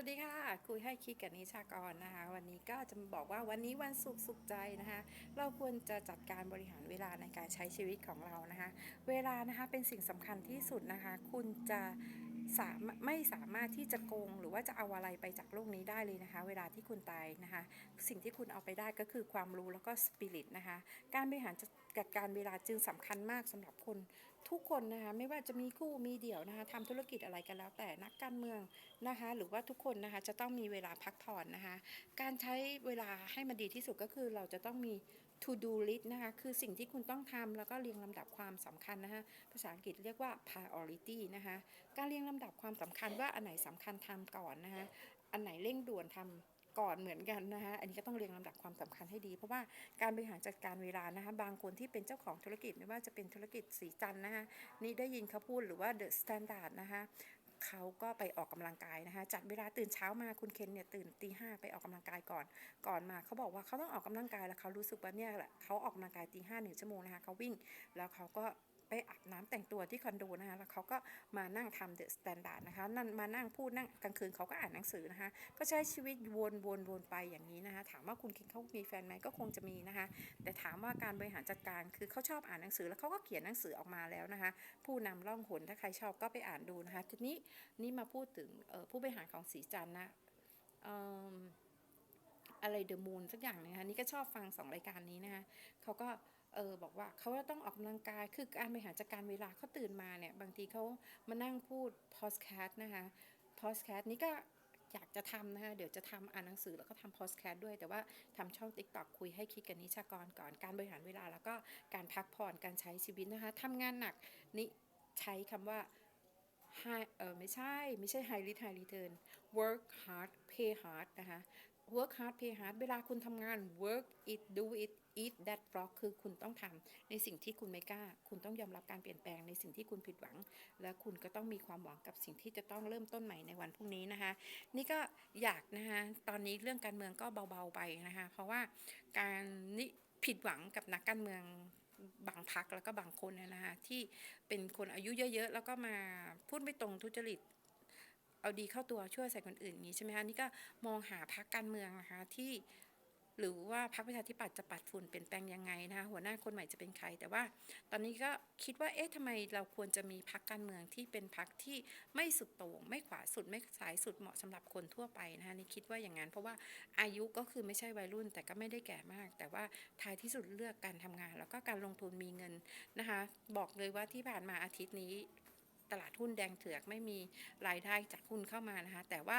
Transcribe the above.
วัสดีค่ะ คุยให้คิดกับนิชากรนะคะ วันนี้ก็จะบอกว่าวันนี้วันสุขสุขใจนะคะ เราควรจะจัดการบริหารเวลาในการใช้ชีวิตของเรานะคะ เวลานะคะเป็นสิ่งสำคัญที่สุดนะคะ คุณจะสามไม่สามารถที่จะโกงหรือว่าจะเอาอะไรไปจากโลกนี้ได้เลยนะคะ เวลาที่คุณตายนะคะ สิ่งที่คุณเอาไปได้ก็คือความรู้แล้วก็สปิริตนะคะ การบริหารจัดการเวลาจึงสำคัญมากสำหรับคนทุกคนนะคะ ไม่ว่าจะมีคู่มีเดี่ยวนะคะทำธุรกิจอะไรกันแล้วแต่นักการเมืองนะคะ หรือว่าทุกคนนะคะจะต้องมีเวลาพักผ่อนนะคะ การใช้เวลาให้มันดีที่สุดก็คือเราจะต้องมี to do list นะคะคือสิ่งที่คุณต้องทำแล้วก็เรียงลำดับความสำคัญนะคะภาษาอังกฤษเรียกว่า priority นะคะการเรียงลำดับความสำคัญว่าอันไหนสำคัญทำก่อนนะคะอันไหนเร่งด่วนทำก่อนเหมือนกันนะคะอันนี้ก็ต้องเรียงลำดับความสำคัญให้ดี เพราะว่าการบริหารจัดการเวลานะคะ บางคนที่เป็นเจ้าของธุรกิจไม่ว่าจะเป็นธุรกิจสีจันนะคะนี่ได้ยินเขาพูดหรือว่า The Standard นะคะ เขาก็ไปออกกำลังกายนะคะ จัดเวลาตื่นเช้ามาคุณเคนเนี่ยตื่นตีห้าไปออกกำลังกายก่อน ก่อนมาเขาบอกว่าเขาต้องออกกำลังกายแล้วเขารู้สึกว่าเนี่ยแหละเขาออกกำลังกายตีห้าหนึ่งชั่วโมงนะคะเขาวิ่งแล้วเขาก็ ไปอาบน้ำแต่งตัวที่คอนโดนะคะแล้วเขาก็มานั่งทำเดอะสแตนดาร์ดนะคะนั่นมานั่งพูดนั่งกลางคืนเขาก็อ่านหนังสือนะคะก็ใช้ชีวิตวนวนวนไปอย่างนี้นะคะถามว่าคุณเคนเขามีแฟนไหมก็คงจะมีนะคะแต่ถามว่าการบริหารจัดการคือเขาชอบอ่านหนังสือแล้วเขาก็เขียนหนังสือออกมาแล้วนะคะ ผู้นำล่องหนถ้าใครชอบก็ไปอ่านดูนะคะทีนี้นี่มาพูดถึงผู้บริหารของสีจันนะอะไรเดอะมูนสักอย่างนะคะนี่ก็ชอบฟังสองรายการนี้นะคะเขาก็ เออบอกว่าเขาต้องออกกำลังกายคือการบริหารจัดการเวลาเขาตื่นมาเนี่ย บางทีเขามานั่งพูดพอสแคสนะคะพอสแคสนี่ก็อยากจะทำนะคะเดี๋ยวจะทำอ่านหนังสือแล้วก็ทำพอสแคสด้วย แต่ว่าทำช่อง TikTok คุยให้คิดกับนิชากรก่อนการบริหารเวลา แล้วก็การพักผ่อนการใช้ชีวิตนะคะทำงานหนักนี่ใช้คำว่า high เออไม่ใช่ ไม่ใช่ high risk high return work hard pay hard นะคะ work hard play hard เวลาคุณทำงาน work it do it eat that frog คือคุณต้องทำในสิ่งที่คุณไม่กล้า คุณต้องยอมรับการเปลี่ยนแปลงในสิ่งที่คุณผิดหวัง และคุณก็ต้องมีความหวังกับสิ่งที่จะต้องเริ่มต้นใหม่ในวันพรุ่งนี้นะคะ นี่ก็อยากนะคะตอนนี้เรื่องการเมืองก็เบาๆไปนะคะ เพราะว่าการนี่ผิดหวังกับนักการเมืองบางพักแล้วก็บางคนนะคะที่เป็นคนอายุเยอะๆ แล้วก็มาพูดไม่ตรงทุจริต เอาดีเข้าตัวช่วยใส่คนอื่นนี้ใช่ไหมคะนี่ก็มองหาพักการเมืองนะคะที่หรือว่าพักประชาธิปัตย์จะปัดฝุ่นเปลี่ยนแปลงยังไงนะคะหัวหน้าคนใหม่จะเป็นใคร แต่ว่า ตอนนี้ก็คิดว่าเอ๊ะทำไมเราควรจะมีพักการเมืองที่เป็นพักที่ไม่สุดโต่งไม่ขวาสุดไม่สายสุดเหมาะสำหรับคนทั่วไปนะคะนี่คิดว่าอย่างนั้นเพราะว่าอายุก็คือไม่ใช่วัยรุ่น แต่ก็ไม่ได้แก่มาก แต่ว่าท้ายที่สุดเลือกการทำงาน แล้วก็การลงทุนมีเงินนะคะบอกเลยว่าที่ผ่านมาอาทิตย์นี้ ตลาดหุ้นแดงเถือกไม่มีรายได้จากหุ้นเข้ามานะคะ แต่ว่า